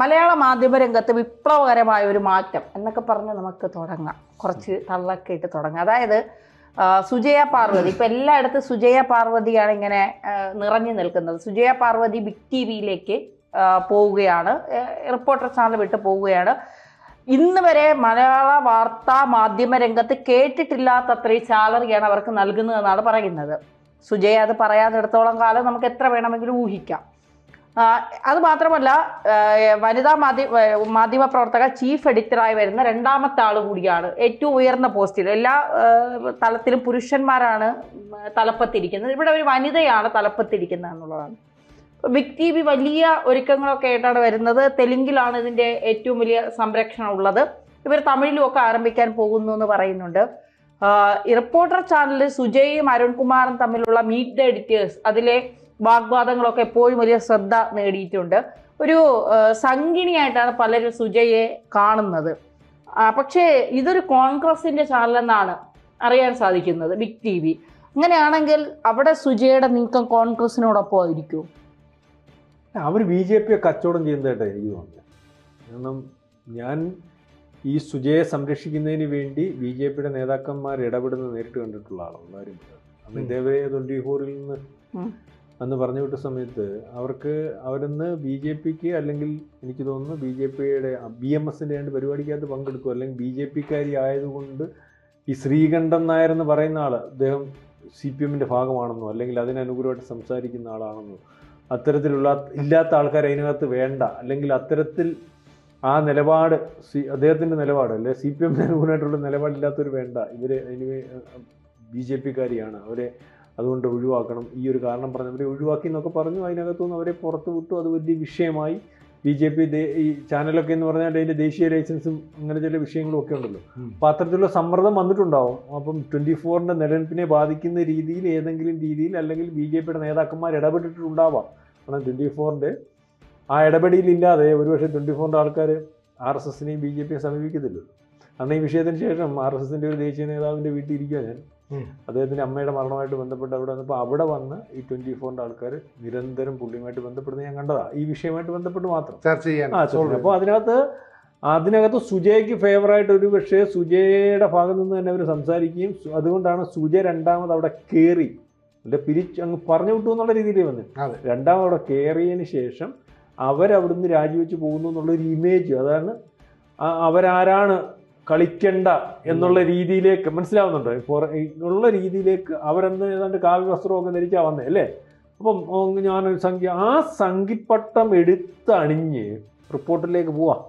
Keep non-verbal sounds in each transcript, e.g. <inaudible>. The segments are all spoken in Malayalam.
മലയാള മാധ്യമ രംഗത്ത് വിപ്ലവകരമായ ഒരു മാറ്റം എന്നൊക്കെ പറഞ്ഞ് നമുക്ക് തുടങ്ങാം. കുറച്ച് തള്ളൊക്കെ ഇട്ട് തുടങ്ങാം. അതായത് സുജയ പാർവതി. ഇപ്പം എല്ലായിടത്തും സുജയ പാർവതിയാണ് ഇങ്ങനെ നിറഞ്ഞു നിൽക്കുന്നത്. സുജയ പാർവതി ബിഗ് ടി വിയിലേക്ക് പോവുകയാണ്. റിപ്പോർട്ടർ ചാനൽ വിട്ട് പോവുകയാണ്. ഇന്ന് വരെ മലയാള വാർത്താ മാധ്യമ രംഗത്ത് കേട്ടിട്ടില്ലാത്തത്രയും സാലറിയാണ് അവർക്ക് നൽകുന്നതെന്നാണ് പറയുന്നത്. സുജയ അത് പറയാതെടുത്തോളം കാലം നമുക്ക് എത്ര വേണമെങ്കിലും ഊഹിക്കാം. അത് മാത്രമല്ല വനിതാ മാധ്യമ മാധ്യമ പ്രവർത്തക ചീഫ് എഡിറ്ററായി വരുന്ന രണ്ടാമത്തെ ആൾ കൂടിയാണ് ഏറ്റവും ഉയർന്ന പോസ്റ്റിൽ. എല്ലാ തലത്തിലും പുരുഷന്മാരാണ് തലപ്പത്തിരിക്കുന്നത്. ഇവിടെ ഒരു വനിതയാണ് തലപ്പത്തിരിക്കുന്നത് എന്നുള്ളതാണ്. ബിഗ് ടി വി വലിയ ഒരുക്കങ്ങളൊക്കെ ആയിട്ടാണ് വരുന്നത്. തെലുങ്കിലാണ് ഇതിന്റെ ഏറ്റവും വലിയ സംരക്ഷണം ഉള്ളത്. ഇവർ തമിഴിലും ഒക്കെ ആരംഭിക്കാൻ പോകുന്നു എന്ന് പറയുന്നുണ്ട്. റിപ്പോർട്ടർ ചാനലിൽ സുജയും അരുൺകുമാറും തമ്മിലുള്ള മീറ്റ് ദ എഡിറ്റേഴ്സ് അതിലെ വാഗ്വാദങ്ങളൊക്കെ എപ്പോഴും വലിയ ശ്രദ്ധ നേടിയിട്ടുണ്ട്. ഒരു സംഗിണിയായിട്ടാണ് പലരും സുജയെ കാണുന്നത്. പക്ഷേ ഇതൊരു കോൺഗ്രസിന്റെ ചാനലെന്നാണ് അറിയാൻ സാധിക്കുന്നത് ബിഗ് ടി വി അങ്ങനെയാണെങ്കിൽ അവിടെ സുജയുടെ നീക്കം കോൺഗ്രസിനോടൊപ്പം ആയിരിക്കും? അവർ ബി ജെ പിയെ കച്ചവടം ചെയ്യുന്നതായിട്ട് എനിക്ക് തോന്നുന്നത് കാരണം ഞാൻ ഈ സുജയെ സംരക്ഷിക്കുന്നതിന് വേണ്ടി ബി ജെ പിയുടെ നേതാക്കന്മാർ ഇടപെടുന്നത് നേരിട്ട് കണ്ടിട്ടുള്ള ആളാണ് കാര്യം അന്ന് ഉം. തൊണ്ടിഹോറിൽ നിന്ന്. അന്ന് പറഞ്ഞു വിട്ട സമയത്ത് അവർക്ക് അവരിന്ന് ബി ജെ പിക്ക് അല്ലെങ്കിൽ എനിക്ക് തോന്നുന്നു ബി ജെ പിയുടെ ബി എം എസിന്റെ രണ്ട് പരിപാടിക്കകത്ത് പങ്കെടുക്കും. അല്ലെങ്കിൽ ബി ജെ പിക്കാരി ആയതുകൊണ്ട് ഈ ശ്രീകണ്ഠൻ നായർ എന്ന് പറയുന്ന ആൾ അദ്ദേഹം സി പി എമ്മിന്റെ ഭാഗമാണെന്നോ അല്ലെങ്കിൽ അതിനനുകൂലമായിട്ട് സംസാരിക്കുന്ന ആളാണെന്നോ അത്തരത്തിലുള്ള ഇല്ലാത്ത ആൾക്കാർ അതിനകത്ത് വേണ്ട അല്ലെങ്കിൽ അത്തരത്തിൽ ആ നിലപാട് സി അദ്ദേഹത്തിന്റെ നിലപാട് അല്ലെ സി പി എമ്മിന് അനുകൂലമായിട്ടുള്ള നിലപാടില്ലാത്തവർ വേണ്ട. ഇവർ അതിന് ബി ജെ പിക്കാരിയാണ്. അവരെ അതുകൊണ്ട് ഒഴിവാക്കണം. ഈ ഒരു കാരണം പറഞ്ഞ് അവരെ ഒഴിവാക്കി എന്നൊക്കെ പറഞ്ഞു. അതിനകത്തുനിന്ന് അവരെ പുറത്തു വിട്ടു. അത് വലിയ വിഷയമായി. ബി ജെ പി ഈ ചാനലൊക്കെ എന്ന് പറഞ്ഞാൽ അതിന്റെ ദേശീയ ലൈസൻസും അങ്ങനെ ചില വിഷയങ്ങളും ഒക്കെ ഉണ്ടല്ലോ. അപ്പോൾ അത്തരത്തിലുള്ള സമ്മർദ്ദം വന്നിട്ടുണ്ടാവും. അപ്പം ട്വന്റി ഫോറിന്റെ നിലനിൽപ്പിനെ ബാധിക്കുന്ന രീതിയിൽ ഏതെങ്കിലും രീതിയിൽ അല്ലെങ്കിൽ ബി ജെ പിയുടെ നേതാക്കന്മാർ ഇടപെട്ടിട്ടുണ്ടാവാം. കാരണം ട്വന്റി ഫോറിന്റെ ആ ഇടപെടിയിലില്ലാതെ ഒരുപക്ഷെ ട്വന്റി ഫോറിന്റെ ആൾക്കാർ ആർ എസ് എസിനെയും ബി ജെ പിയെ സമീപിക്കത്തില്ലല്ലോ. അന്ന് ഈ വിഷയത്തിന് ശേഷം ആർ എസ് എസിന്റെ ഒരു ദേശീയ നേതാവിന്റെ വീട്ടിൽ ഇരിക്കുക ഞാൻ. അദ്ദേഹത്തിന്റെ അമ്മയുടെ മരണമായിട്ട് ബന്ധപ്പെട്ട് അവിടെ വന്നപ്പോൾ അവിടെ വന്ന് ഈ ട്വന്റി ഫോറിന്റെ ആൾക്കാർ നിരന്തരം പുള്ളിയുമായിട്ട് ബന്ധപ്പെടുന്നത് ഞാൻ കണ്ടതാണ് ഈ വിഷയമായിട്ട് ബന്ധപ്പെട്ട് മാത്രം. ചർച്ച ചെയ്യാൻ അപ്പോൾ അതിനകത്ത് അതിനകത്ത് സുജയ്ക്ക് ഫേവറായിട്ട് ഒരു പക്ഷേ സുജയുടെ ഭാഗത്ത് നിന്ന് തന്നെ അവർ സംസാരിക്കുകയും അതുകൊണ്ടാണ് സുജ രണ്ടാമത് അവിടെ കയറി അല്ലെ പിരിച്ച് അങ്ങ് പറഞ്ഞു വിട്ടു എന്നുള്ള രീതിയിൽ വന്ന്. രണ്ടാമത് അവിടെ കയറിയതിന് ശേഷം അവരവിടുന്ന് രാജിവെച്ച് പോകുന്നു എന്നുള്ളൊരു ഇമേജ് അതാണ് അവരാരാണ് കളിക്കണ്ട എന്നുള്ള രീതിയിലേക്ക് മനസ്സിലാവുന്നുണ്ട്. ഉള്ള രീതിയിലേക്ക് അവരെന്ന് ഏതാണ്ട് കാവ്യ വസ്ത്രമൊക്കെ ധരിച്ചാ വന്നേ അല്ലേ? അപ്പം ഞാൻ ഞാനൊരു സംഖ്യ ആ സംഖിപ്പട്ടം എടുത്തണിഞ്ഞ് റിപ്പോർട്ടിലേക്ക് പോവാം.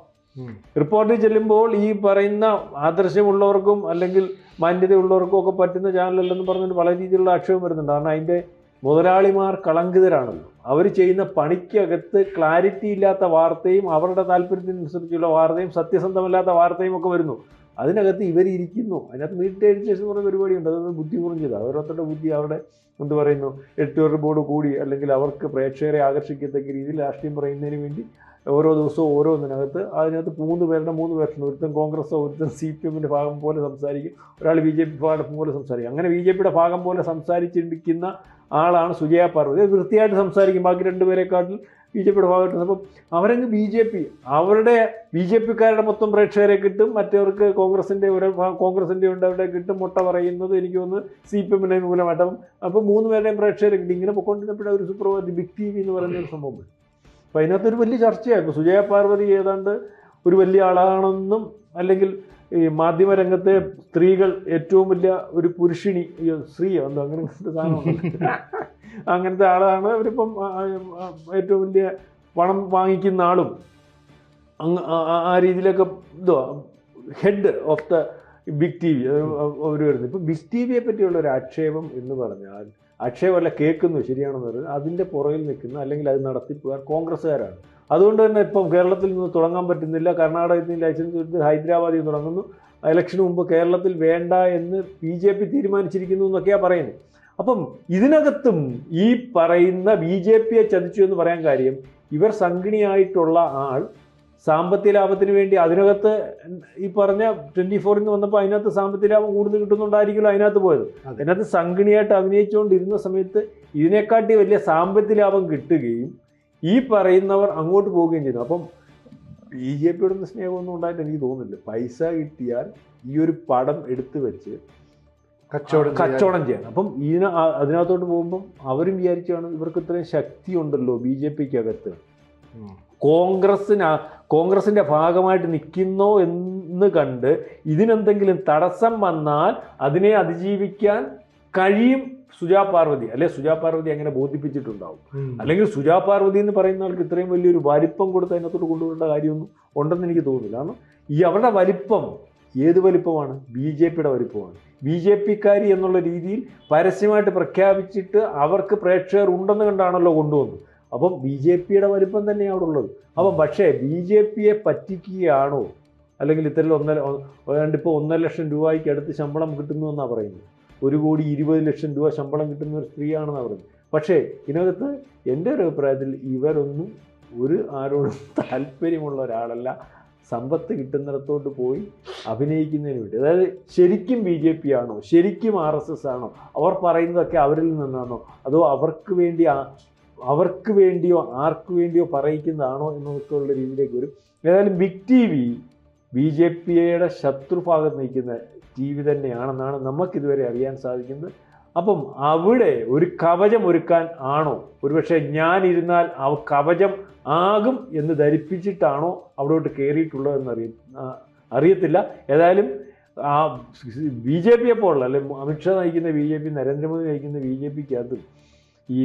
റിപ്പോർട്ടിൽ ചെല്ലുമ്പോൾ ഈ പറയുന്ന ആദർശമുള്ളവർക്കും അല്ലെങ്കിൽ മാന്യതയുള്ളവർക്കും ഒക്കെ പറ്റുന്ന ചാനലല്ലെന്ന് പറഞ്ഞിട്ട് വളരെ രീതിയിലുള്ള ആക്ഷേപം വരുന്നുണ്ട്. കാരണം അതിന്റെ മുതലാളിമാർ കളങ്കിതരാണല്ലോ അവർ ചെയ്യുന്ന പണിക്കകത്ത് ക്ലാരിറ്റി ഇല്ലാത്ത വാർത്തയും അവരുടെ താല്പര്യത്തിനനുസരിച്ചുള്ള വാർത്തയും സത്യസന്ധമല്ലാത്ത വാർത്തയും ഒക്കെ വരുന്നു. അതിനകത്ത് ഇവരിയ്ക്കുന്നു അതിനകത്ത് മീറ്റ് എഡിറ്റേഴ്സ് എന്ന് പറഞ്ഞ പരിപാടിയുണ്ട്. അതൊന്ന് ബുദ്ധി കുറഞ്ഞത്. ഓരോരുത്തരുടെ ബുദ്ധി അവരുടെ എന്ത് പറയുന്നു എഡിറ്റോറിയൽ ബോർഡ് കൂടി അല്ലെങ്കിൽ അവർക്ക് പ്രേക്ഷകരെ ആകർഷിക്കത്തക്ക രീതിയിൽ രാഷ്ട്രീയം പറയുന്നതിന് വേണ്ടി ഓരോ ദിവസവും ഓരോന്നിനകത്ത് അതിനകത്ത് മൂന്ന് പേരുടെ മൂന്ന് വേർഷൻ ഒരുത്തൻ കോൺഗ്രസ് ഒരുത്തൻ സി പി എമ്മിന്റെ ഭാഗം പോലെ സംസാരിക്കും. ഒരാൾ ബി ജെ പി ഭാഗം പോലെ സംസാരിക്കും. അങ്ങനെ ബി ജെ പിയുടെ ഭാഗം പോലെ സംസാരിച്ചിരിക്കുന്ന ആളാണ് സുജയ പാർവതി. വൃത്തിയായിട്ട് സംസാരിക്കും. ബാക്കി രണ്ടുപേരെക്കാട്ടിൽ ബി ജെ പിയുടെ ഭാഗമായിട്ട്. അപ്പം അവരങ്ങ് ബി ജെ പി അവരുടെ ബി ജെ പിക്കാരുടെ മൊത്തം പ്രേക്ഷകരെ കിട്ടും. മറ്റവർക്ക് കോൺഗ്രസിന്റെ ഒരു കോൺഗ്രസിന്റെ ഉണ്ട് അവിടെ കിട്ടും. മുട്ട പറയുന്നത് എനിക്ക് തോന്നുന്നു സി പി എമ്മിന്റെ മൂലമായിട്ടും. അപ്പം മൂന്ന് പേരുടെയും പ്രേക്ഷകരെ കിട്ടും. ഇങ്ങനെ പൊക്കൊണ്ടിരുന്നപ്പോഴേ ഒരു സുപ്രഭാതി. ബിഗ് ടി വി എന്ന് പറയുന്ന ഒരു സംഭവം. അപ്പോൾ അതിനകത്തൊരു വലിയ ചർച്ചയായി ഇപ്പോൾ സുജയ പാർവതി ഏതാണ്ട് ഒരു വലിയ ആളാണെന്നും അല്ലെങ്കിൽ ഈ മാധ്യമരംഗത്തെ സ്ത്രീകൾ ഏറ്റവും വലിയ ഒരു പുരുഷിണി സ്ത്രീ സ്ത്രീയോ എന്തോ അങ്ങനെ. അങ്ങനത്തെ ആളാണ് അവരിപ്പം ഏറ്റവും വലിയ പണം വാങ്ങിക്കുന്ന ആളും. അങ്ങ് ആ- രീതിയിലൊക്കെ ഇതോ head of the big T V അവർ വരുന്നത്. ഇപ്പം ബിഗ് ടി വിയെ പറ്റിയുള്ള ഒരു ആക്ഷേപം എന്ന് പറഞ്ഞാൽ ആക്ഷേപമല്ല കേൾക്കുന്നു ശരിയാണെന്ന് പറയുന്നത് അതിന്റെ പുറകിൽ നിൽക്കുന്ന അല്ലെങ്കിൽ അത് നടത്തിപ്പുകാർ കോൺഗ്രസ്സുകാരാണ്. അതുകൊണ്ട് തന്നെ ഇപ്പം കേരളത്തിൽ നിന്ന് തുടങ്ങാൻ പറ്റുന്നില്ല. കർണാടകത്തിൽ നിന്ന് ലൈസൻസ് ഹൈദരാബാദിൽ നിന്ന് തുടങ്ങുന്നു. ഇലക്ഷന് മുമ്പ് കേരളത്തിൽ വേണ്ട എന്ന് ബി ജെ പി തീരുമാനിച്ചിരിക്കുന്നു എന്നൊക്കെയാണ് പറയുന്നത്. അപ്പം ഇതിനകത്തും ഈ പറയുന്ന ബി ജെ പിയെ ചതിച്ചു എന്ന് പറയാൻ കാര്യം ഇവർ സംഘിണിയായിട്ടുള്ള ആൾ സാമ്പത്തിക ലാഭത്തിന് വേണ്ടി അതിനകത്ത് ഈ പറഞ്ഞ ട്വന്റി ഫോറിൽ നിന്ന് വന്നപ്പോൾ അതിനകത്ത് സാമ്പത്തിക ലാഭം കൂടുതൽ കിട്ടുന്നുണ്ടായിരിക്കുമല്ലോ അതിനകത്ത് പോയത്. അതെ. അതിനകത്ത് സംഘിണിയായിട്ട് അഭിനയിച്ചുകൊണ്ടിരുന്ന സമയത്ത് ഇതിനെക്കാട്ടി വലിയ സാമ്പത്തിക ലാഭം കിട്ടുകയും ഈ പറയുന്നവർ അങ്ങോട്ട് പോവുകയും ചെയ്യുന്നു അപ്പം ബി ജെ പിയോടൊന്നും സ്നേഹമൊന്നും ഉണ്ടായിട്ട് എനിക്ക് തോന്നുന്നില്ല. പൈസ കിട്ടിയാൽ ഈ ഒരു പടം എടുത്തു വെച്ച് കച്ചവടം. കച്ചവടം ചെയ്യണം അപ്പം ഇതിന് അതിനകത്തോട്ട് പോകുമ്പം അവരും വിചാരിച്ചാണ് ഇവർക്ക് ഇത്രയും ശക്തി ഉണ്ടല്ലോ ബി ജെ പിക്ക് അകത്ത് കോൺഗ്രസിന് കോൺഗ്രസിന്റെ ഭാഗമായിട്ട് നിൽക്കുന്നോ എന്ന് കണ്ട് ഇതിനെന്തെങ്കിലും തടസ്സം വന്നാൽ അതിനെ അതിജീവിക്കാൻ കഴിയും സുജാ പാർവതി. അല്ലെ സുജാ പാർവതി അങ്ങനെ ബോധിപ്പിച്ചിട്ടുണ്ടാവും. അല്ലെങ്കിൽ സുജാ പാർവതി എന്ന് പറയുന്ന ആൾക്ക് ഇത്രയും വലിയൊരു വലിപ്പം കൊടുത്ത് അതിനകത്തോട്ട് കൊണ്ടുവരേണ്ട കാര്യമൊന്നും ഉണ്ടെന്ന് എനിക്ക് തോന്നുന്നില്ല. കാരണം ഈ അവരുടെ വലിപ്പം ഏത് വലിപ്പമാണ്? ബി ജെ പിയുടെ വലിപ്പമാണ്. ബി ജെ പിക്കാരി എന്നുള്ള രീതിയിൽ പരസ്യമായിട്ട് പ്രഖ്യാപിച്ചിട്ട് അവർക്ക് പ്രേക്ഷകർ ഉണ്ടെന്ന് കണ്ടാണല്ലോ കൊണ്ടുവന്നത്. അപ്പം ബി ജെ പിയുടെ വലിപ്പം തന്നെയാണ് അവിടെ ഉള്ളത്. അപ്പം പക്ഷേ ബി ജെ പിയെ പറ്റിക്കുകയാണോ? അല്ലെങ്കിൽ ഇത്തരം ഒന്നര രണ്ടിപ്പോൾ ഒന്നര ലക്ഷം രൂപയ്ക്ക് അടുത്ത് ശമ്പളം കിട്ടുന്നു എന്നാണ് പറയുന്നത്. ഒരു കോടി ഇരുപത് ലക്ഷം രൂപ ശമ്പളം കിട്ടുന്ന ഒരു സ്ത്രീയാണെന്നാണ് പറയുന്നത്. പക്ഷേ ഇതിനകത്ത് എന്റെ ഒരു അഭിപ്രായത്തിൽ ഇവരൊന്നും ഒരു ആരോടും <laughs> താല്പര്യമുള്ള ഒരാളല്ല. സമ്പത്ത് കിട്ടുന്നിടത്തോട്ട് പോയി അഭിനയിക്കുന്നതിന് വേണ്ടി. അതായത് ശരിക്കും ബി ജെ പി ആണോ? ശരിക്കും ആർ എസ് എസ് ആണോ? അവർ പറയുന്നതൊക്കെ അവരിൽ നിന്നാണോ? അതോ അവർക്ക് വേണ്ടി അവർക്ക് വേണ്ടിയോ ആർക്ക് വേണ്ടിയോ പറയിക്കുന്നതാണോ എന്നൊക്കെയുള്ള രീതിയിലേക്ക് വരും. ഏതായാലും big T V B J പിയുടെ ശത്രുഭാഗത്ത് നിൽക്കുന്ന ടി വി തന്നെയാണെന്നാണ് നമുക്കിതുവരെ അറിയാൻ സാധിക്കുന്നത്. അപ്പം അവിടെ ഒരു കവചം ഒരുക്കാൻ ആണോ? ഒരുപക്ഷെ ഞാനിരുന്നാൽ ആ കവചം ആകും എന്ന് ധരിപ്പിച്ചിട്ടാണോ അവിടോട്ട് കയറിയിട്ടുള്ളതെന്ന് അറിയ അറിയത്തില്ല. ഏതായാലും ആ ബി ജെ പിയെ പോലുള്ള അല്ലെ അമിത്ഷാ നയിക്കുന്ന ബി ജെ പി നരേന്ദ്രമോദി നയിക്കുന്ന ബി ജെ പിക്കകത്തും ഈ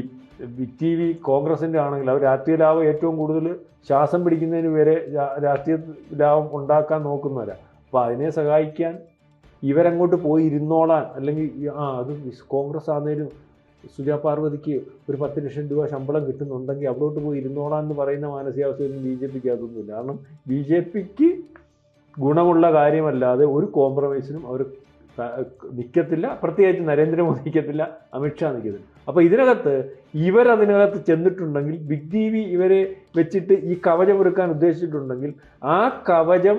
ടി വി കോൺഗ്രസിന്റെ ആണെങ്കിൽ അവർ രാഷ്ട്രീയ ലാഭം ഏറ്റവും കൂടുതൽ ശ്വാസം പിടിക്കുന്നതിന് വരെ രാഷ്ട്രീയ ലാഭം ഉണ്ടാക്കാൻ നോക്കുന്നവരാണ് അപ്പോൾ അതിനെ സഹായിക്കാൻ ഇവരങ്ങോട്ട് പോയി ഇരുന്നോളാൻ അല്ലെങ്കിൽ ആ അത് കോൺഗ്രസ് ആണെങ്കിലും സുജാ പാർവതിക്ക് ഒരു പത്ത് ലക്ഷം രൂപ ശമ്പളം കിട്ടുന്നുണ്ടെങ്കിൽ അവിടോട്ട് പോയി ഇരുന്നോളാം എന്ന് പറയുന്ന മാനസികാവസ്ഥയൊന്നും ബി ജെ പിക്ക് അതൊന്നുമില്ല. കാരണം ബി ജെ പിക്ക് ഗുണമുള്ള കാര്യമല്ലാതെ ഒരു കോംപ്രമൈസിനും അവർ നിൽക്കത്തില്ല പ്രത്യേകിച്ച് നരേന്ദ്രമോദി നിൽക്കത്തില്ല അമിത്ഷാ നിൽക്കത്തില്ല അപ്പോൾ ഇതിനകത്ത് ഇവരതിനകത്ത് ചെന്നിട്ടുണ്ടെങ്കിൽ ബിഗ് ടി വി ഇവരെ വെച്ചിട്ട് ഈ കവചം ഒരുക്കാൻ ഉദ്ദേശിച്ചിട്ടുണ്ടെങ്കിൽ ആ കവചം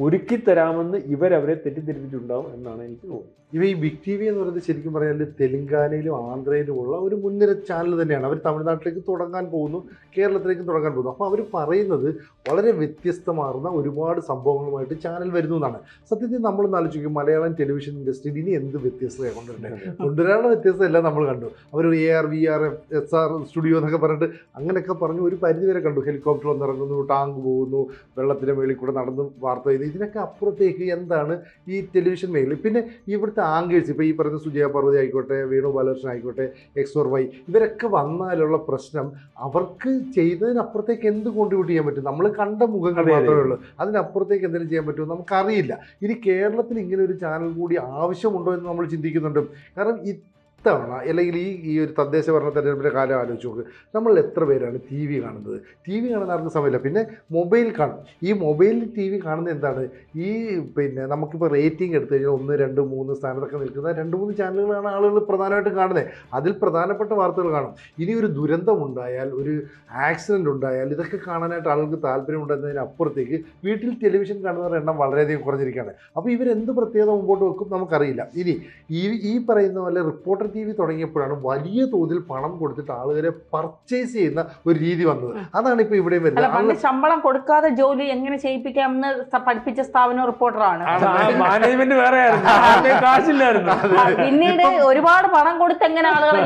ഒരുക്കി തരാമെന്ന് ഇവരവരെ തെറ്റിദ്ധരിപ്പിച്ചിട്ടുണ്ടാവും എന്നാണ് എനിക്ക് തോന്നുന്നത്. ഇവ ഈ ബിഗ് ടി വി എന്ന് പറയുന്നത് ശരിക്കും പറഞ്ഞാൽ ആന്ധ്രയിലും ഉള്ള ഒരു മുൻനിര ചാനൽ തന്നെയാണ്. അവർ തമിഴ്നാട്ടിലേക്ക് തുടങ്ങാൻ പോകുന്നു കേരളത്തിലേക്ക് തുടങ്ങാൻ പോകുന്നു. അപ്പോൾ അവർ പറയുന്നത് വളരെ വ്യത്യസ്തമാർന്ന ഒരുപാട് സംഭവങ്ങളുമായിട്ട് ചാനൽ വരുന്നു എന്നാണ്. സത്യത്തിൽ നമ്മൾ ആലോചിക്കും മലയാളം ടെലിവിഷൻ ഇൻഡസ്ട്രിയിൽ ഇനി എന്ത് വ്യത്യസ്തത കൊണ്ടുവരേണ്ടത് കൊണ്ടുവരാനുള്ള വ്യത്യസ്തമല്ല നമ്മൾ കണ്ടു. അവർ A R V R S R studio എന്നൊക്കെ പറഞ്ഞിട്ട് അങ്ങനെയൊക്കെ പറഞ്ഞു ഒരു പരിധി വരെ കണ്ടു. ഹെലികോപ്റ്റർ വന്നിറങ്ങുന്നു ടാങ്ക് പോകുന്നു വെള്ളത്തിന്റെ മേളിൽ കൂടെ നടന്ന് വാർത്ത ചെയ്ത് ഇതിനൊക്കെ അപ്പുറത്തേക്ക് എന്താണ് ഈ ടെലിവിഷൻ മേഖല? പിന്നെ ഇവിടുത്തെ ആംഗേഴ്സ് ഇപ്പോൾ ഈ പറയുന്ന സുജയ പർവതി ആയിക്കോട്ടെ വേണു ബാലകൃഷ്ണൻ ആയിക്കോട്ടെ എക്സ് ഓർ വൈ ഇവരൊക്കെ വന്നാലുള്ള പ്രശ്നം അവർക്ക് ചെയ്തതിനപ്പുറത്തേക്ക് എന്ത് കോൺട്രിബ്യൂട്ട് ചെയ്യാൻ പറ്റും? നമ്മൾ കണ്ട മുഖങ്ങൾ. മാത്രമേ ഉള്ളൂ. അതിനപ്പുറത്തേക്ക് എന്തെങ്കിലും ചെയ്യാൻ പറ്റുമോ നമുക്കറിയില്ല ഇനി കേരളത്തിൽ ഇങ്ങനെ ഒരു ചാനൽ കൂടി ആവശ്യമുണ്ടോ എന്ന് നമ്മൾ ചിന്തിക്കുന്നുണ്ട്. കാരണം ഇത്തവണ അല്ലെങ്കിൽ ഈ ഈ ഒരു തദ്ദേശ ഭരണ തെരഞ്ഞെടുപ്പിന്റെ കാലം ആലോചിച്ച് നോക്ക്. നമ്മൾ എത്ര പേരാണ് ടി വി കാണുന്നത്? ടി വി കാണുന്ന ആർക്കും സമയമില്ല. പിന്നെ മൊബൈൽ കാണും. ഈ മൊബൈലിൽ ടി വി കാണുന്ന എന്താണ്? ഈ പിന്നെ നമുക്കിപ്പോൾ റേറ്റിംഗ് എടുത്തു കഴിഞ്ഞാൽ ഒന്ന് രണ്ട് മൂന്ന് സ്ഥാനത്തൊക്കെ നിൽക്കുന്ന രണ്ട് മൂന്ന് ചാനലുകളാണ് ആളുകൾ പ്രധാനമായിട്ടും കാണുന്നത്. അതിൽ പ്രധാനപ്പെട്ട വാർത്തകൾ കാണും. ഇനി ഒരു ദുരന്തം ഉണ്ടായാൽ ഒരു ആക്സിഡന്റ് ഉണ്ടായാൽ ഇതൊക്കെ കാണാനായിട്ട് ആളുകൾക്ക് താല്പര്യമുണ്ടെന്നതിന് അപ്പുറത്തേക്ക് വീട്ടിൽ ടെലിവിഷൻ കാണുന്നവരുടെ എണ്ണം വളരെയധികം കുറഞ്ഞിരിക്കുകയാണ്. അപ്പോൾ ഇവരെന്ത് പ്രത്യേകത മുമ്പോട്ട് വെക്കും നമുക്കറിയില്ല. ഇനി ഈ ഈ പറയുന്ന പോലെ റിപ്പോർട്ടർ ടി വി തുടങ്ങിയപ്പോഴാണ് വലിയ തോതിൽ പണം കൊടുത്തിട്ട് ആളുകളെ പർച്ചേസ് ചെയ്യുന്ന ഒരു രീതി വന്നത്. അതാണ് ഇപ്പോൾ ഇവിടെ വരുന്നത്. ശമ്പളം കൊടുക്കാതെ ജോലി എങ്ങനെ ചെയ്യിപ്പിക്കാമെന്ന് പഠിപ്പിച്ച സ്ഥാപനം റിപ്പോർട്ടറാണ് മാനേജ്മെന്റ് വേറെ പിന്നീട് ഒരുപാട് പണം കൊടുത്ത് എങ്ങനെ ആളുകളെ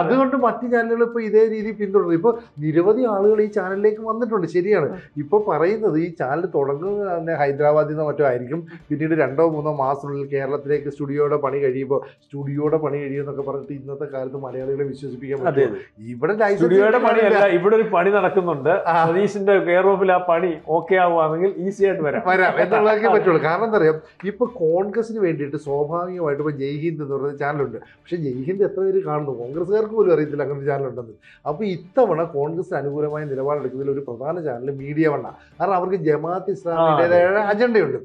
അതുകൊണ്ട് മറ്റു ചാനലുകൾ ഇപ്പോൾ ഇതേ രീതി പിന്തുടരുന്നു. ഇപ്പോൾ നിരവധി ആളുകൾ ഈ ചാനലിലേക്ക് വന്നിട്ടുണ്ട്. ശരിയാണ്. ഇപ്പോൾ പറയുന്നത് ഈ ചാനൽ തുടങ്ങുന്നത് തന്നെ ഹൈദരാബാദിൽ നിന്നോ മറ്റോ ആയിരിക്കും. പിന്നീട് രണ്ടോ മൂന്നോ മാസത്തിനുള്ളിൽ കേരളത്തിലേക്ക് സ്റ്റുഡിയോയുടെ പണി കഴിയുമ്പോൾ സ്റ്റുഡിയോയുടെ പണി കഴിയുമെന്നൊക്കെ പറഞ്ഞിട്ട് ഇന്നത്തെ കാലത്ത് മലയാളികളെ വിശ്വസിപ്പിക്കാൻ പറ്റും ഇവിടെ സ്റ്റുഡിയോയുടെ പണിയല്ല ഇവിടെ ഒരു പണി നടക്കുന്നുണ്ട്. സതീഷിന്റെ കെയർ ഓഫിൽ ആ പണി ഓക്കെ ആവുകയാണെങ്കിൽ ഈസി ആയിട്ട് വരാം. വരാം എന്നുള്ളതൊക്കെ പറ്റുള്ളൂ. കാരണം എന്താ പറയാ ഇപ്പൊ കോൺഗ്രസിന് വേണ്ടിയിട്ട് സ്വാഭാവികമായിട്ട് ഇപ്പൊ ജയ്ഹിന്ദ് എന്ന് പറയുന്ന ചാനലുണ്ട്. പക്ഷെ ജയ് ഹിന്ദ് എത്ര പേര് കാണുന്നു? കോൺഗ്രസ്സുകാർക്ക് പോലും അറിയത്തില്ല അങ്ങനെ ഒരു ചാനലുണ്ടെന്ന്. അപ്പൊ ഇത്തവണ കോൺഗ്രസിന് അനുകൂലമായ നിലപാടെടുക്കുന്നതിൽ ഒരു പ്രധാന ചാനൽ മീഡിയ വണ്ണ. കാരണം അവർക്ക് ജമാഅത്ത് ഇസ്ലാമിന്റേതായ അജണ്ടയുണ്ട്.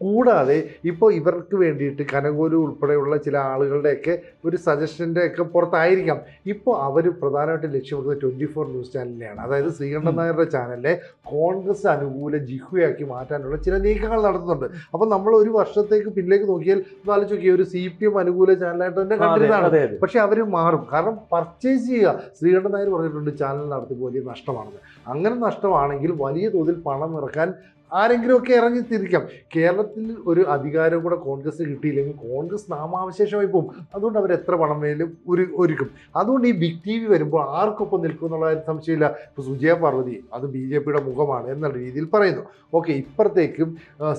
കൂടാതെ ഇപ്പോൾ ഇവർക്ക് വേണ്ടിയിട്ട് കനകോലു ഉൾപ്പെടെയുള്ള ചില ആളുകളുടെയൊക്കെ ഒരു സജഷന്റെ ഒക്കെ പുറത്തായിരിക്കാം. ഇപ്പോൾ അവർ പ്രധാനമായിട്ടും ലക്ഷ്യം വെക്കുന്നത് ട്വന്റി ഫോർ ന്യൂസ് ചാനലിനെയാണ്. അതായത് ശ്രീകണ്ഠൻ നായരുടെ ചാനലിനെ കോൺഗ്രസ് അനുകൂല ജിഹുയാക്കി മാറ്റാനുള്ള ചില നീക്കങ്ങൾ നടത്തുന്നുണ്ട്. അപ്പോൾ നമ്മൾ ഒരു വർഷത്തേക്ക് പിന്നിലേക്ക് നോക്കിയാൽ ഒന്ന് ആലോചിച്ച് നോക്കിയാൽ ഒരു സി പി എം അനുകൂല ചാനലായിട്ട് തന്നെ കണ്ടിരുന്നതാണ്. അതെ അവർ മാറും. കാരണം പർച്ചേസ് ചെയ്യുക ശ്രീകണ്ഠൻ നായർ പറഞ്ഞിട്ടുണ്ട് ചാനൽ നടത്തിപ്പ് വലിയ നഷ്ടമാണെന്ന്. അങ്ങനെ നഷ്ടമാണെങ്കിൽ വലിയ തോതിൽ പണം ഇറക്കാൻ ആരെങ്കിലുമൊക്കെ ഇറങ്ങി തിരിക്കാം കേരളത്തിൽ ഒരു അധികാരം കൂടെ കോൺഗ്രസ് കിട്ടിയില്ലെങ്കിൽ കോൺഗ്രസ് നാമാവശേഷമായി പോകും. അതുകൊണ്ട് അവർ എത്ര പണം വേലും ഒരു ഒരുക്കും. അതുകൊണ്ട് ഈ ബിഗ് ടി വി വരുമ്പോൾ ആർക്കൊപ്പം നിൽക്കും എന്നുള്ള സംശയമില്ല. ഇപ്പോൾ സുജയ പാർവതി അത് ബി ജെ പിയുടെ മുഖമാണ് എന്നുള്ള രീതിയിൽ പറയുന്നു. ഓക്കെ ഇപ്പുറത്തേക്കും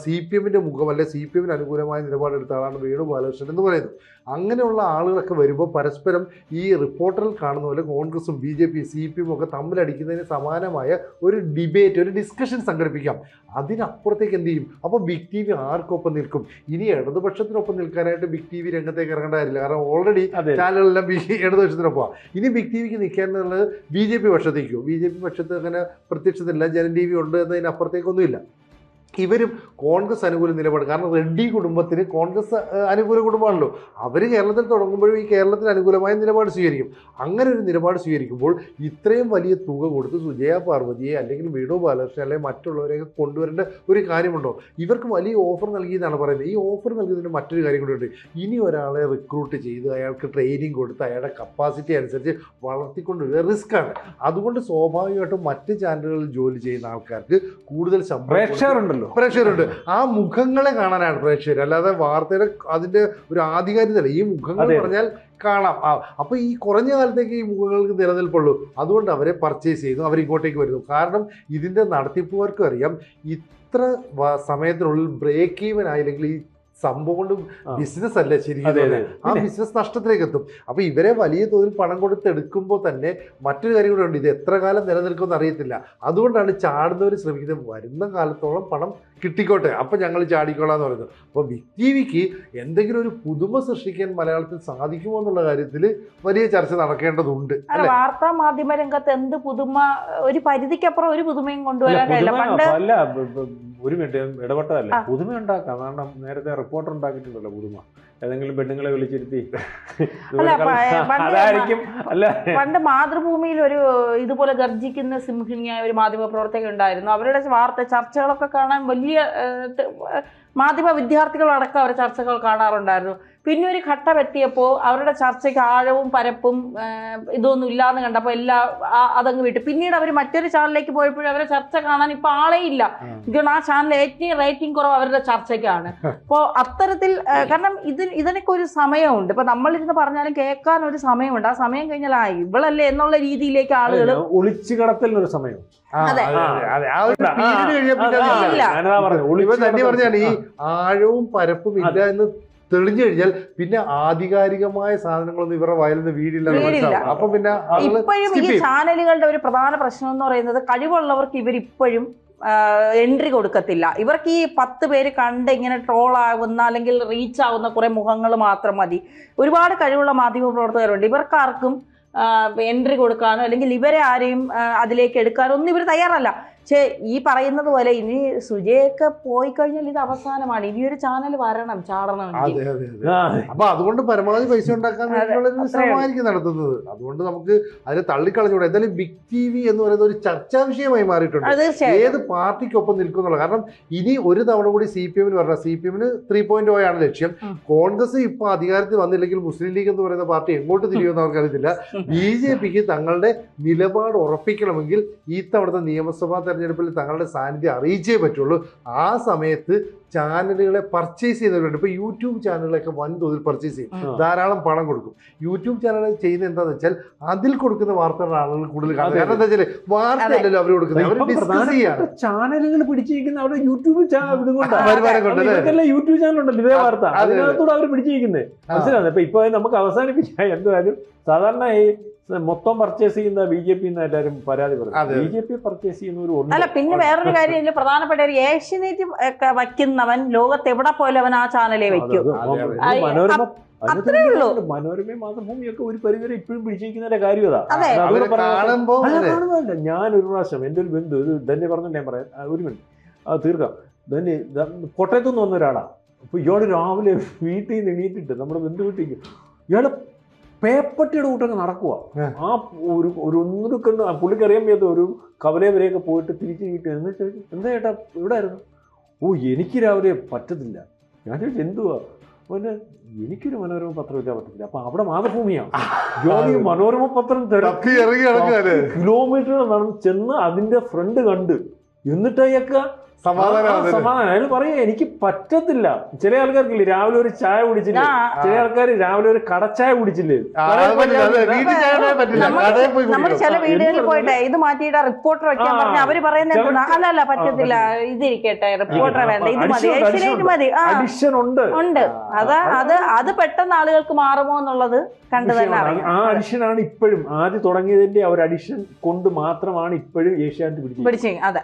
സി പി എമ്മിന്റെ മുഖം അല്ലെ സി പി എമ്മിന് അനുകൂലമായ നിലപാടെടുത്ത ആളാണ് വേണു ബാലകൃഷ്ണൻ എന്ന് പറയുന്നു. അങ്ങനെയുള്ള ആളുകളൊക്കെ വരുമ്പോൾ പരസ്പരം ഈ റിപ്പോർട്ടറിൽ കാണുന്ന പോലെ കോൺഗ്രസും B J P C P ഒക്കെ തമ്മിലടിക്കുന്നതിന് സമാനമായ ഒരു ഡിബേറ്റ് ഒരു ഡിസ്കഷൻ സംഘടിപ്പിക്കാം. അതിനപ്പുറത്തേക്ക് എന്ത് ചെയ്യും? അപ്പോൾ ബിഗ് ടി വി ആർക്കൊപ്പം നിൽക്കും? ഇനി ഇടതുപക്ഷത്തിനൊപ്പം നിൽക്കാനായിട്ട് ബിഗ് ടി വി രംഗത്തേക്ക് ഇറങ്ങേണ്ട കാര്യമില്ല. കാരണം ഓൾറെഡി ചാനലെല്ലാം ബി ഇടതുപക്ഷത്തിനൊപ്പം ഇനി ബിഗ് ടി വിക്ക് നിൽക്കാൻ എന്നുള്ളത് ബി ജെ പി പക്ഷത്തേക്കോ? ബി ജെ പി പക്ഷത്ത് അങ്ങനെ പ്രത്യക്ഷത്തില്ല ജനം ടി വി ഉണ്ട് എന്നതിനപ്പുറത്തേക്കൊന്നുമില്ല. ഇവരും കോൺഗ്രസ് അനുകൂല നിലപാട്. കാരണം റെഡ്ഡി കുടുംബത്തിന് കോൺഗ്രസ് അനുകൂല കുടുംബമാണല്ലോ. അവർ കേരളത്തിൽ തുടങ്ങുമ്പോഴും ഈ കേരളത്തിന് അനുകൂലമായ നിലപാട് സ്വീകരിക്കും. അങ്ങനെ ഒരു നിലപാട് സ്വീകരിക്കുമ്പോൾ ഇത്രയും വലിയ തുക കൊടുത്ത് സുജയ പാർവതിയെ അല്ലെങ്കിൽ വേണു ബാലകൃഷ്ണൻ അല്ലെങ്കിൽ മറ്റുള്ളവരെയൊക്കെ കൊണ്ടുവരേണ്ട ഒരു കാര്യമുണ്ടോ? ഇവർക്ക് വലിയ ഓഫർ നൽകിയെന്നാണ് പറയുന്നത്. ഈ ഓഫർ നൽകുന്നതിന് മറ്റൊരു കാര്യം കൂടിയുണ്ട് ഇനി ഒരാളെ റിക്രൂട്ട് ചെയ്ത് അയാൾക്ക് ട്രെയിനിങ് കൊടുത്ത് അയാളുടെ കപ്പാസിറ്റി അനുസരിച്ച് വളർത്തിക്കൊണ്ടുവരിക റിസ്ക് ആണ്. അതുകൊണ്ട് സ്വാഭാവികമായിട്ടും മറ്റ് ചാനലുകളിൽ ജോലി ചെയ്യുന്ന ആൾക്കാർക്ക് കൂടുതൽ ശമ്പളം പ്രേക്ഷകരുണ്ടല്ലോ പ്രേക്ഷകരുണ്ട്. ആ മുഖങ്ങളെ കാണാനാണ് പ്രേക്ഷകർ. അല്ലാതെ വാർത്തയുടെ അതിന്റെ ഒരു ആധികാരികതല്ല ഈ മുഖങ്ങൾ പറഞ്ഞാൽ കാണാം. അപ്പോൾ അപ്പൊ ഈ കുറഞ്ഞ കാലത്തേക്ക് ഈ മുഖങ്ങൾക്ക് നിലനിൽപ്പുള്ളൂ. അതുകൊണ്ട് അവരെ പർച്ചേസ് ചെയ്യുന്നു. അവർ ഇങ്ങോട്ടേക്ക് വരുന്നു. കാരണം ഇതിന്റെ നടത്തിപ്പുകാർക്കും അറിയാം. ഇത്ര സമയത്തിനുള്ളിൽ ബ്രേക്ക് ഈവൻ ആയില്ലെങ്കിൽ ഈ സംഭവം കൊണ്ട് ബിസിനസ് അല്ല ശരിക്കും. ആ ബിസിനസ് നഷ്ടത്തിലേക്ക് എത്തും. അപ്പൊ ഇവരെ വലിയ തോതിൽ പണം കൊടുത്തെടുക്കുമ്പോൾ തന്നെ മറ്റൊരു കാര്യം കൂടെ ഉണ്ട്. ഇത് എത്ര കാലം നിലനിൽക്കുമെന്ന് അറിയത്തില്ല. അതുകൊണ്ടാണ് ചാടുന്നവർ ശ്രമിക്കുന്നത്. വരുന്ന കാലത്തോളം പണം കിട്ടിക്കോട്ടെ. അപ്പം ഞങ്ങൾ ചാടിക്കോളാം എന്ന് പറയുന്നത്. അപ്പോൾ ബിഗ് ടി വിക്ക് എന്തെങ്കിലും ഒരു പുതുമ സൃഷ്ടിക്കാൻ മലയാളത്തിൽ സാധിക്കുമോ എന്നുള്ള കാര്യത്തിൽ വലിയ ചർച്ച നടക്കേണ്ടതുണ്ട്. അല്ല വാർത്താ മാധ്യമ രംഗത്ത് എന്ത് പുതുമ ഒരു പരിധിക്കപ്പുറം ഒരു പുതുമയും കൊണ്ടുവരാൻ കഴിയില്ല. പണ്ട് ഒരു മിനിറ്റ് ഇടപെട്ടതല്ല. പുതുമ ഉണ്ടാക്കാം കാരണം നേരത്തെ റിപ്പോർട്ടർ ഉണ്ടാക്കിയിട്ടുണ്ടല്ലോ പുതുമ. ഏതെങ്കിലും പെണ്ണുങ്ങളെ വിളിച്ചിരുത്തി. അല്ല, പണ്ട് അതായിരിക്കും. അല്ല. പണ്ട് മാതൃഭൂമിയിൽ ഒരു ഇതുപോലെ ഗർജിക്കുന്ന സിംഹിണിയായ ഒരു മാധ്യമ പ്രവർത്തക ഉണ്ടായിരുന്നു. അവരുടെ വാർത്ത ചർച്ചകളൊക്കെ കാണാൻ വലിയ മാധ്യമ വിദ്യാർത്ഥികളടക്കം അവരുടെ ചർച്ചകൾ കാണാറുണ്ടായിരുന്നു. പിന്നെ ഒരു ഘട്ടം എത്തിയപ്പോൾ അവരുടെ ചർച്ചയ്ക്ക് ആഴവും പരപ്പും ഇതൊന്നും ഇല്ലാന്ന് കണ്ടപ്പോൾ എല്ലാ അതങ്ങ് വിട്ടു. പിന്നീട് അവർ മറ്റൊരു ചാനലിലേക്ക് പോയപ്പോഴും അവരെ ചർച്ച കാണാൻ ഇപ്പൊ ആളേ ഇല്ല. കാരണം ആ ചാനൽ ഏറ്റവും റേറ്റിംഗ് കുറവ് അവരുടെ ചർച്ചയ്ക്കാണ്. <laughs> അപ്പോൾ അത്തരത്തിൽ കാരണം ഇതിന് ഇതിനൊക്കെ ഒരു സമയമുണ്ട്. ഇപ്പൊ നമ്മളിരുന്ന് പറഞ്ഞാലും കേൾക്കാൻ ഒരു സമയമുണ്ട്. ആ സമയം കഴിഞ്ഞാൽ ആ ഇവളല്ലേ എന്നുള്ള രീതിയിലേക്ക് ആളുകൾ ഒളിച്ചു കടത്തലിനൊരു സമയം അതെ. തന്നെ പറഞ്ഞാൽ ഈ ആഴവും പരപ്പും ഇല്ല എന്ന് തെളിഞ്ഞു കഴിഞ്ഞാൽ പിന്നെ ആധികാരികമായ സാധനങ്ങളൊന്നും ഇവരുടെ വയലിൽ നിന്ന് വീടില്ല എന്ന് വീടില്ല. മനസ്സിലാവും. അപ്പൊ പിന്നെ ഇപ്പോഴും ഈ. ചാനലുകളുടെ ഒരു പ്രധാന പ്രശ്നം എന്ന് പറയുന്നത് കഴിവുള്ളവർക്ക് ഇവരിപ്പോഴും എൻട്രി കൊടുക്കത്തില്ല ഇവർക്ക് ഈ പത്ത് പേര് കണ്ട് ഇങ്ങനെ ട്രോൾ ആവുന്ന അല്ലെങ്കിൽ റീച്ച് ആവുന്ന കുറെ മുഖങ്ങൾ മാത്രം മതി ഒരുപാട് കഴിവുള്ള മാധ്യമ പ്രവർത്തകരുണ്ട് ഇവർക്കാർക്കും എൻട്രി കൊടുക്കാനോ അല്ലെങ്കിൽ ഇവരെ ആരെയും അതിലേക്ക് എടുക്കാനോ ഒന്നും ഇവർ തയ്യാറല്ല പക്ഷേ ഈ പറയുന്നത് പോലെ ഇനി സുജയൊക്കെ പോയി കഴിഞ്ഞാൽ ഇത് അവസാനമാണ്. ഇനി ഒരു ചാനൽ വരണം ചാടണം അതെ അതെ അതെ. അപ്പൊ അതുകൊണ്ട് പരമാവധി പൈസ ഉണ്ടാക്കാൻ വേണ്ടിയുള്ള ഒരു ശ്രമമായിരിക്കും നടത്തുന്നത്. അതുകൊണ്ട് നമുക്ക് അതിനെ തള്ളിക്കളഞ്ഞൂടെ. എന്തായാലും ബിഗ് ടി വി എന്ന് പറയുന്ന ഒരു ചർച്ചാ വിഷയമായി മാറിയിട്ടുണ്ട്. ഏത് പാർട്ടിക്കൊപ്പം നിൽക്കുന്നുള്ള കാരണം ഇനി ഒരു തവണ കൂടി സി പി എമ്മിന് പറഞ്ഞ സി പി എമ്മിന് ത്രീ പോയിന്റ് ആണ് ലക്ഷ്യം. കോൺഗ്രസ് ഇപ്പൊ അധികാരത്തിൽ വന്നില്ലെങ്കിൽ മുസ്ലിം ലീഗ് എന്ന് പറയുന്ന പാർട്ടി എങ്ങോട്ട് തിരിയുമെന്ന് അവർക്കറിയത്തില്ല ബി ജെ പിക്ക് തങ്ങളുടെ നിലപാട് ഉറപ്പിക്കണമെങ്കിൽ ഈ തവണത്തെ നിയമസഭാ തെരഞ്ഞെടുപ്പിൽ തങ്ങളുടെ സാന്നിധ്യം അറിയിച്ചേ പറ്റുള്ളൂ. ആ സമയത്ത് ചാനലുകളെ പർച്ചേസ് ചെയ്യുന്നവരുണ്ട്. ഇപ്പൊ യൂട്യൂബ് ചാനലുകളൊക്കെ വൻതോതിൽ പർച്ചേസ് ചെയ്യും. ധാരാളം പണം കൊടുക്കും. യൂട്യൂബ് ചാനൽ ചെയ്യുന്നത് എന്താണെന്ന് വെച്ചാൽ അതിൽ കൊടുക്കുന്ന വാർത്തകളാണ് ആളുകൾ കൂടുതൽ കാണുന്നത്. അതെ, കാരണം എന്താ വെച്ചാൽ വാർത്തയല്ലല്ലോ അവർ കൊടുക്കുന്നത്. അവർ ഡിസ്കസ് ചെയ്യാണ്. ചാനലുകൾ പിടിച്ചിരിക്കുന്ന അവരുടെ യൂട്യൂബ് ചാനൽ യൂട്യൂബ് ചാനൽ ഉണ്ടല്ലോ ഇതേ വാർത്ത. അതെ, അതെ. അതിനകത്തൂടെ അവർ പിടിച്ചിരിക്കുന്നത് മനസ്സിലാണ് ഇപ്പൊ ഇപ്പൊ നമുക്ക് അവസാനിപ്പിക്കാം. എന്തായാലും സാധാരണ ഈ മൊത്തം പർച്ചേസ് ചെയ്യുന്ന ബി ജെ പി എല്ലാവരും പരാതി പറഞ്ഞു. ബി ജെ പി പർച്ചേസ് ചെയ്യുന്ന ഒരു അല്ല പിന്നെ വേറൊരു കാര്യം ഇതിൽ പ്രധാനപ്പെട്ട ഒരു ഏഷ്യനേറ്റ് ഒക്കെ വയ്ക്കുന്നവൻ ലോകത്ത് എവിടെ പോലെ അവൻ ആ ചാനലേ വെക്കും മനോരമ മാതൃഭൂമിയൊക്കെ ഒരു പരിധിവരെ ഇപ്പോഴും പിടിച്ചിരിക്കുന്നതിന്റെ കാര്യം അതാ. ഞാൻ ഒരു പ്രാവശ്യം എന്റെ ഒരു ബന്ധു ഇത് തന്നെ പറഞ്ഞിട്ട് ഞാൻ പറയാം. ഒരു മിനിറ്റ്. അത് തീർക്കാം. തന്നെ കോട്ടയത്തു നിന്ന് വന്ന ഒരാളാണ് അപ്പോൾ ഇയാൾ രാവിലെ വീട്ടിൽ നിന്ന് എണീറ്റിട്ട് നമ്മുടെ ബന്ധു വീട്ടിലേക്ക് ഇയാൾ പേപ്പട്ടിയുടെ കൂട്ടൊക്കെ നടക്കുക ആ. ഒരു ഒരു ഒന്നിനു കണ്ട് പുള്ളിക്കറിയാൻ വയ്യാത്ത ഒരു കവല വരെയൊക്കെ പോയിട്ട് തിരിച്ചു കിട്ടി. എന്നിട്ട് ചോദിച്ചു എന്താ ചേട്ടാ ഇവിടെ ആയിരുന്നു ഓ എനിക്ക് രാവിലെ പറ്റത്തില്ല. ഞാൻ ചോദിച്ചു എന്തുവാ? പിന്നെ എനിക്കൊരു മനോരമ പത്രം വെക്കാൻ പറ്റത്തില്ല. അപ്പൊ അവിടെ മാതൃഭൂമിയാണ് മനോരമ പത്രം കിലോമീറ്റർ നടന്ന് ചെന്ന് അതിന്റെ ഫ്രണ്ട് കണ്ട്. എന്നിട്ട് സമാധാനം അയാൾ പറയും എനിക്ക് പറ്റത്തില്ല. ചില ആൾക്കാർക്കില്ലേ രാവിലെ ഒരു ചായ കുടിച്ചില്ലേ? ചില ആൾക്കാർ രാവിലെ ഒരു കടച്ചായ കുടിച്ചില്ലേ? നമ്മൾ- പോയി നമ്മൾ ചില വീടുകളിൽ പോയിട്ട് ഇത് മാറ്റിയിട്ട് റിപ്പോർട്ടർ വെക്കാൻ പറഞ്ഞ അവർ പറയുന്നത് എന്തുന്നാ ചിലർക്ക് അല്ലല്ല പറ്റത്തില്ല. ഇതിരിക്കട്ടെ റിപ്പോർട്ടർ വേണ്ട. ഇത് മതി. Addition ഉണ്ട്, മതി. ഉണ്ട്. ഉണ്ട് അത് അത് അത് പെട്ടെന്ന് ആളുകൾക്ക് മാറുമോ എന്നുള്ളത് കണ്ടു തന്നെ ആ അഡിഷൻ ആണ് ഇപ്പോഴും. ആദ്യം തുടങ്ങിയതിന്റെ ആ ഒരു അഡിഷൻ കൊണ്ട് മാത്രമാണ് ഇപ്പോഴും ഏഷ്യാനെറ്റ് പിടിച്ചത് പിടിച്ചു അതെ.